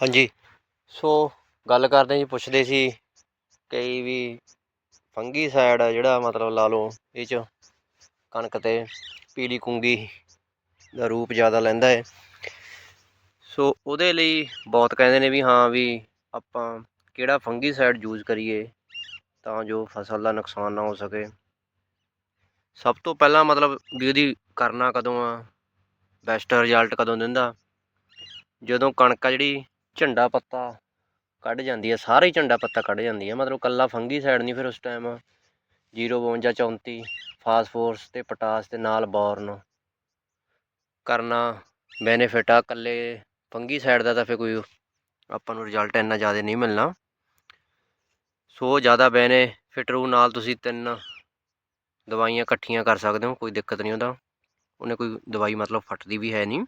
ਹਾਂਜੀ। ਸੋ ਗੱਲ ਕਰਦੇ ਹਾਂ ਜੀ, ਪੁੱਛਦੇ ਸੀ ਕਈ ਵੀ ਫੰਗੀ ਸਾਈਡ ਆ ਜਿਹੜਾ ਮਤਲਬ ਲਾ ਲਓ ਇਹ ਚ ਕਣਕ ਤੇ ਪੀਲੀ ਕੁੰਗੀ ਦਾ ਰੂਪ ਜ਼ਿਆਦਾ ਲੈਂਦਾ ਹੈ ਸੋ ਉਹਦੇ ਲਈ ਬਹੁਤ ਕਹਿੰਦੇ ਨੇ ਵੀ ਹਾਂ ਵੀ ਆਪਾਂ ਕਿਹੜਾ ਫੰਗੀ ਸਾਈਡ ਯੂਜ਼ ਕਰੀਏ ਤਾਂ ਜੋ ਫਸਲ ਦਾ ਨੁਕਸਾਨ ਨਾ ਹੋ ਸਕੇ। ਸਭ ਤੋਂ ਪਹਿਲਾਂ ਮਤਲਬ ਵੀ ਉਹਦੀ ਕਰਨਾ ਕਦੋਂ ਆ ਬੈਸਟ ਰਿਜ਼ਲਟ ਕਦੋਂ ਦਿੰਦਾ? ਜਦੋਂ ਕਣਕ ਆ ਜਿਹੜੀ ਝੰਡਾ ਪੱਤਾ ਕੱਢ ਜਾਂਦੀ ਹੈ, ਸਾਰੇ ਝੰਡਾ ਪੱਤਾ ਕੱਢ ਜਾਂਦੀ ਹੈ। ਮਤਲਬ ਕੱਲਾ ਫੰਗੀ ਸਾਈਡ ਨਹੀਂ ਫਿਰ ਉਸ ਟਾਈਮ 052 34 ਫਾਸਫੋਰਸ ਤੇ ਪੋਟਾਸ ਦੇ ਨਾਲ ਬੋਰਨ। ਕਰਨਾ ਬੈਨੀਫਿਟ ਆ, ਕੱਲੇ ਫੰਗੀ ਸਾਈਡ ਦਾ ਤਾਂ ਫਿਰ ਕੋਈ ਆਪਾਂ ਨੂੰ ਰਿਜ਼ਲਟ ਇੰਨਾ ਜ਼ਿਆਦਾ ਨਹੀਂ ਮਿਲਣਾ। ਸੋ ਜ਼ਿਆਦਾ ਬੈਨੀਫਿਟ ਰੂ ਨਾਲ ਤੁਸੀਂ ਤਿੰਨ ਦਵਾਈਆਂ ਇਕੱਠੀਆਂ ਕਰ ਸਕਦੇ ਹੋ, ਕੋਈ ਦਿੱਕਤ ਨਹੀਂ ਉਹਦਾ। ਉਹਨੇ ਕੋਈ ਦਵਾਈ ਮਤਲਬ ਫਟਦੀ ਵੀ ਹੈ ਨਹੀਂ।